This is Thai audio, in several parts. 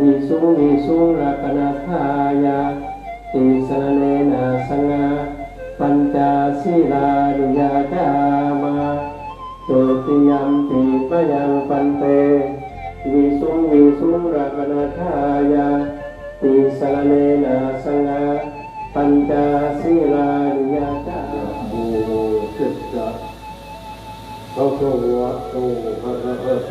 วิสุงวิสุรักนาทายาติสรเนนะสังาปัญจศีลานิยาจามาโจติยมปิมะยังปันเตวิสุวิสุรักนาทายาติสรเนนะสังาปัญจศีลานิยาจาโมตัสสะภะคะวะโตอะระหะโต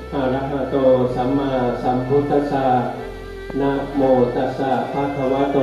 อะระหะโตสัมมาสัมพุทธัสสะนะโมตัสสะภะคะวะโต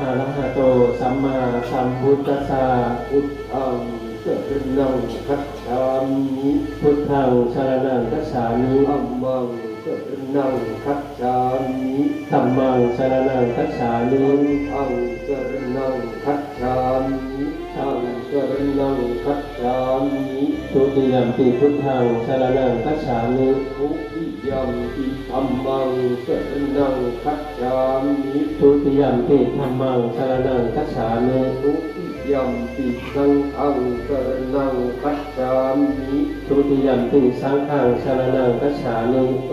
อะระหะโตสัมมาสัมพุทธัสสะพุทธังสรณังคัจฉามิพุทธังสรณังคัจฉามิธัมมัง สรณังคัจฉามิธัมมังสรณังคัจฉามิสังฆังสรณังคัจฉามิสังสรณังคัจฉามิทุติยมปิพุทธังสรณังคัจฉามิทุติยัมปิธัมมังสรณังคัจฉามิทุติยมปิธัมมังสรณังคัจฉามิทุติ ยัมปิสังฆังสรณังคัจฉามิทุติยมปิสังฆังสรณังคัจฉามิโต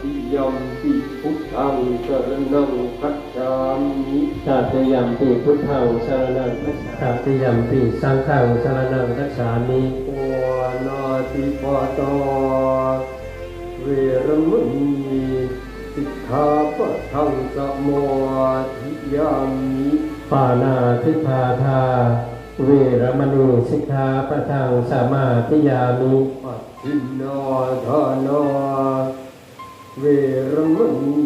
ติยัมปิพุทธังสรณังคัจฉามิตติยมปิพุทธังสรณังคัจฉามิตติยมปิสังฆังสรณังคัจฉามิโอนาติปาตาเวรมณีสิกขาปะทังสมะธิยามิ ปานาทิพาทาเวรมณีสิกขาปะทังสมาธิยามิปัจฉินนาทานาเวรมณี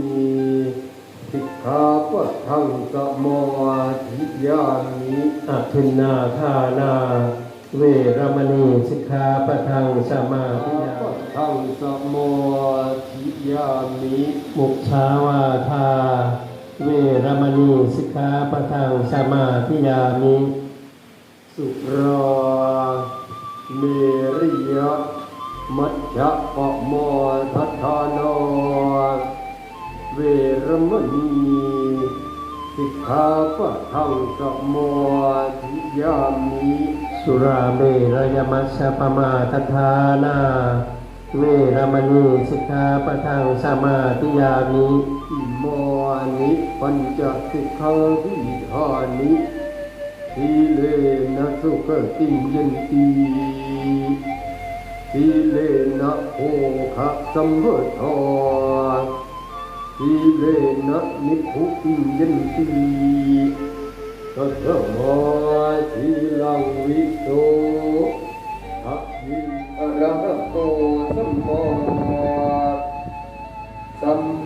สิกขาปะทังสมะธิยามิอภินนาทานาเวรมณีสิกขาปะทังสมาธิยาปะมิทังสมะธิยามิมุขาวาทา เวรมณีสิกขาปะทังสมาธิยามิสุรเมริยะมัจจะปะโมทัฏฐานาเวรมณีสิกขาปะทังสมโมทิยามิสุราเมรยมัสสะปมาทฐานาเวรมณีสิกขาปะทังสมาธิยามิ นิปัญจสิกขาวิธานิทีเลนะสุขติมยันตีทีเลนะโภคะสัมปทาทีเลนะนิพุติยันติตัสมาทีลังวิโตภะยิอะระหะโตสัมมาสัม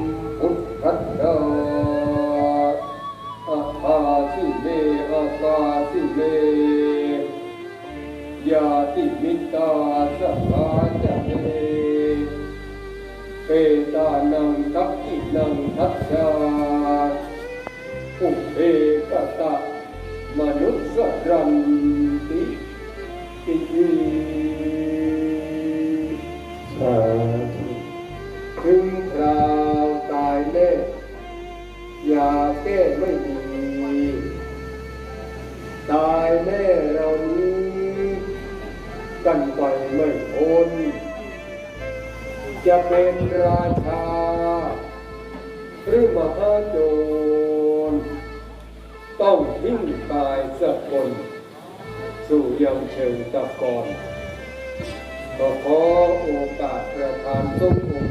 สิเลอะคาสิเลยาติมิตาสัพพาจะเมเปตานังทักขินังทัสสะอุเพกตะมนุสรันติติติสาธุถึงคราวตายแน่ยาแก้ไม่มี ตายแน่เรานี้กันไปไม่พ้นจะเป็นราชา หรือมหาโจร ต้องทิ้งกายสักคน สู่ยังเชิงตะกอนก็ขอโอกาสประธานสมอง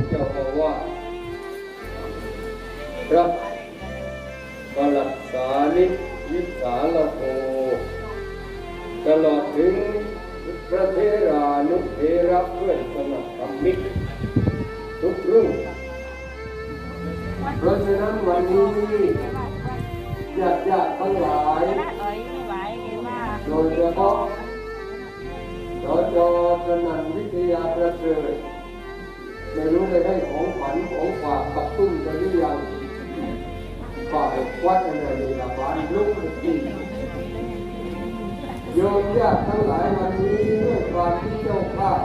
ยาประเสริฐไม่รู้ได้ให้ของขวัญของฝากกับตุ้มจะหรือยังฝากวัดอะไรในละบ้านลุกที่โยมญาติทั้งหลายวันนี้ด้วยความที่เจ้าภาพ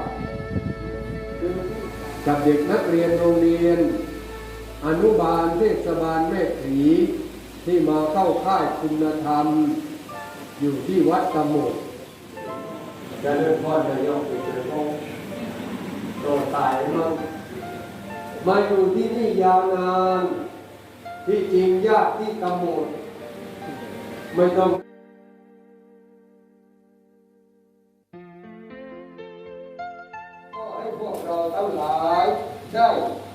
กับเด็กนักเรียนโรงเรียน อนุบาลเทศบาลแม่ถีที่มาเข้าค่ายคุณธรรม อยู่ที่วัดตะโมดจะเริ่มพ่อจะยกไปเจอพ่อ โตตายมั่งมาอยู่ที่นี่ยาวนาน ที่จริงญาติที่ตะโมดไม่ต้องก็ให้พวกเราทั้งหลายได้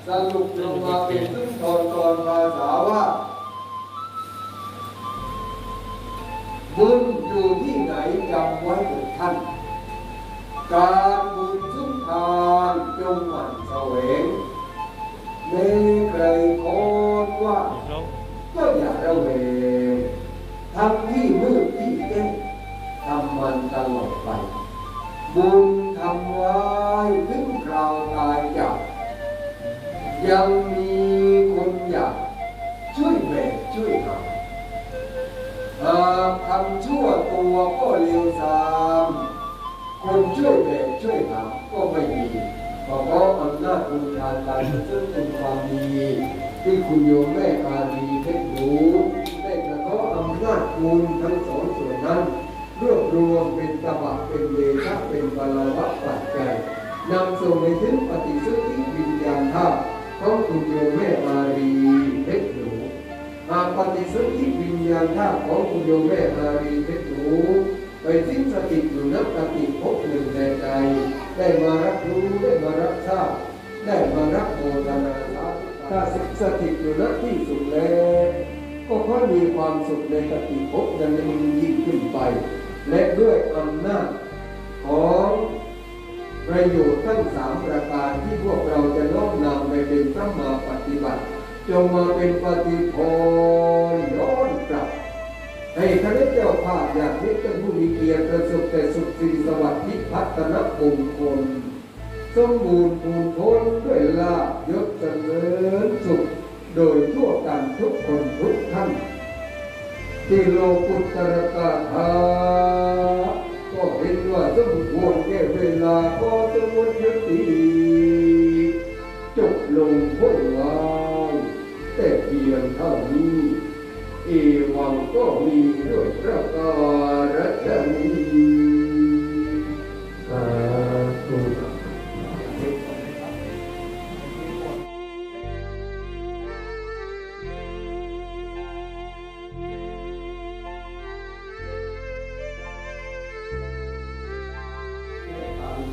สรุปลงมาเป็นซึ่งตอนตอนภาษาว่าบุญอยู่ที่ไหนจำไว้เถิดท่าน การบุญสุนทานจงหมั่นแสวงในใครโคตว่าก็อย่าระเวงทำที่มืดที่เต้นทำมันตลอดไป บุญทำไว้ถึงคราวตายจากยังมีคนอยากช่วยแบกช่วยหาหากทำชั่วตัวก็เลวทรา อำนาจบุญทานการซึ่งเป็นความดี ที่คุณโยมแม่อารีเพชรหนูได้กระทาะอำนาจบุญทั้งสองส่วนนั้นรวบรวมเป็นตบะเป็นเวทะเป็นบาลวัตปัจจัยนำส่งในถึงปฏิสุทธิวิญญาณธาตุของคุณโยมแม่อารีเพชรหนูหากปฏิสนธิวิญญาณธาตุของคุณโยมแม่อารีเพชรหนูไปสิ้นสติอยู่นับปฏิภพหนึ่งในใจได้มารับรู้ได้มารับทราบ ได้มารับโมทนาสาธุถ้าสิ้นสติอยู่นับที่สุดแล้วก็ขอยมีความสุขในปฏิภพนั้นยิ่งขึ้นไป และด้วยอำนาจของประโยชน์ทั้งสามประการที่พวกเราจะน้อมนำไปเป็นพระมาปฏิบัติ จงมาเป็นปฏิพรย้อนกลับ ให้คณะเจ้าภาพอยากนี้เป็นผู้มีเกียรติประสบแต่สุขสิริสวัสดิ์พิพัฒนมงคล สมบูรณ์ภูมิพ้นด้วยลาภยศเจริญสุข โดยทั่วกันทุกคนทุกท่านที่โลกุตรกาถาก็เห็นว่าสมควรแก่เวลาก็สมควรยุติจบลงพ้นวาแต่เพียงเท่านี้ เอวังก็มีด้วยประการฉนี้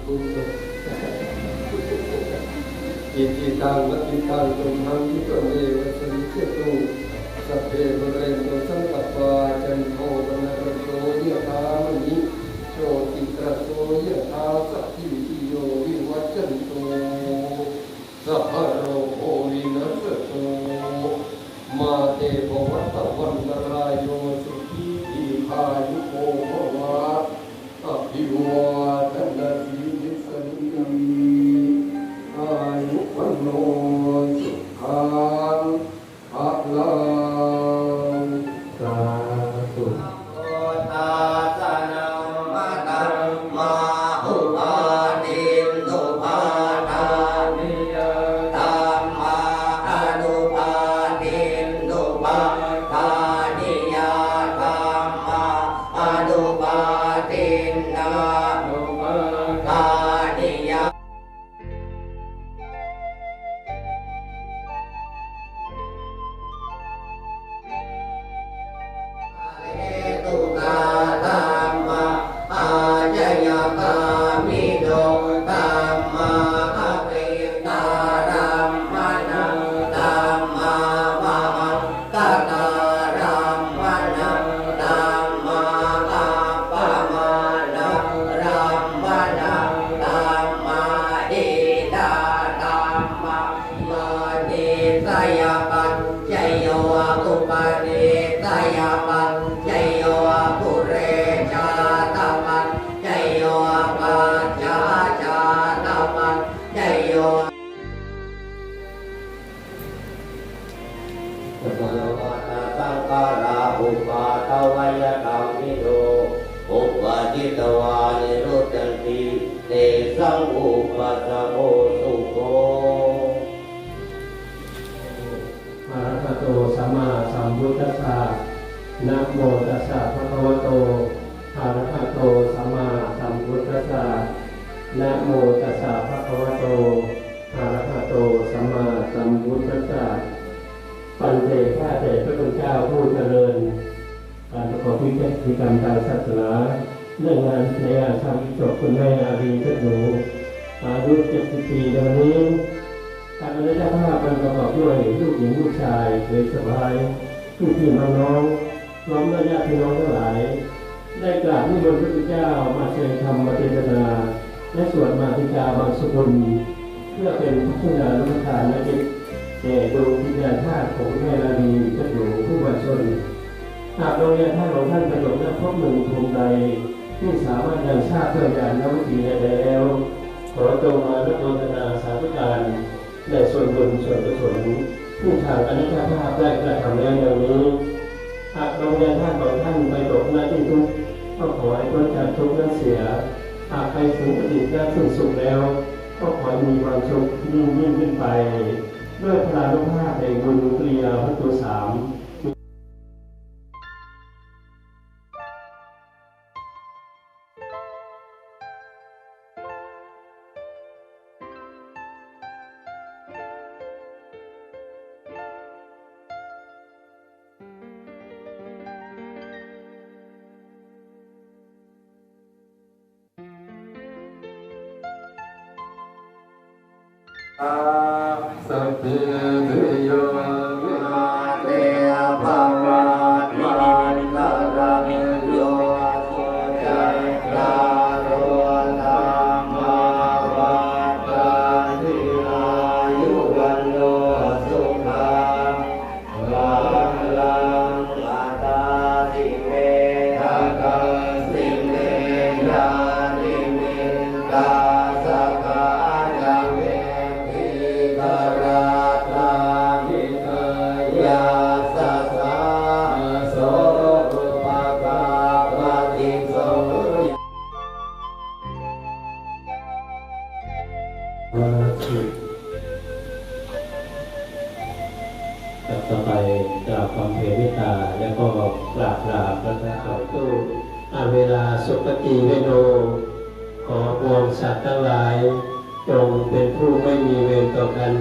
อิจิตังนักิตังตุมหังคิปะเมวสันเจตุสัพเพมเรนโตสังกัปปาจันโทปนะระโสยะธามณิโชติตระโสยะธาสัพพิติโยวิวัจจันโตสัพพะโรโควินัสโตมาเตภวัตวันตรายโยสุขีทีพายุโภ พุทธัสสะนะโมตัสสะภะคะวะโตอะระหะโตสัมมาสัมพุทธัสสะนะโมตัสสะภะคะวะโตอะระหะโตสัมมาสัมพุทธัสสะปันเตพระเดชพระคุณเจ้าผู้เจริญ การประกอบพิธีกรรมทางศาสนาเรื่องงานในงานทำจบคุณแม่อารีเพชรหนูอายุ70ปีในวันนี้การบรรยายภาพมันประกอบด้วยลูกหญิงลูกชายเคยสบาย ผู้พี่น้องน้องพร้อมด้วยญาติพี่น้องทั้งหลาย ได้กราบนิมนต์พระพุทธเจ้ามาเชิญธรรมมาเทศนาและสวดมาติกาบางสกุลเพื่อเป็นพุทธญานุทานและจิตแก่ดวงวิญญาณธาตุของแม่ราณีจ้าหลวงผู้บาชนหากโรงเรียนท่านของท่านประโยชน์และพบหนึ่งภูมิใดที่สามารถยังชาติเพื่อญาณนวิถีได้แล้วขอจงมารับโมทนาสาธุการในส่วนบุญส่วนกุศล ผู้ทางอนิจจภาพได้กระทำแล้วอย่างนี้หากลงเรียนท่านของท่านไปตกหน้าที่ทุกข์ก็ขอให้พ้นจากทุกข์นั้นเสียหากไปถึงปฏิบัติสิ้นสุดแล้ว ก็ขอให้มีความสุขยิ่งยิ่งขึ้นไป ด้วยพลานุภาพแห่งบุญกริยาพัตตุสาม สัพเพเทโย ปฏิเวโน ขอปวงสัตว์ทั้งหลาย จงเป็นผู้ไม่มีเวรต่อกัน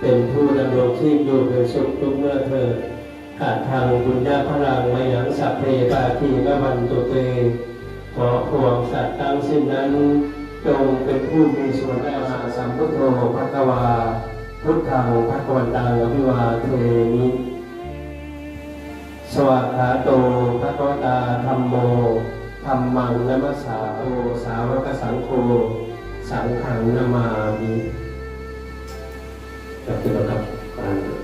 เป็นผู้ดำรงชีพอยู่เป็นสุขทุกเมื่อเถิดขาดทางบุญญาพลังมายังสัพเพปาทีกวันตุเต ขอพวงสัตว์ทั้งสิ้นนั้น จงเป็นผู้มีส่วนได้มาสัมพุทโธพระกวา พุทธังพระกวันตังอภิวาเทมิสวากขาโตพระกวตาธรรมโม รรมังนัมสสาโอสาวกสังโฆสังขังนามามิกับที่เรากับการ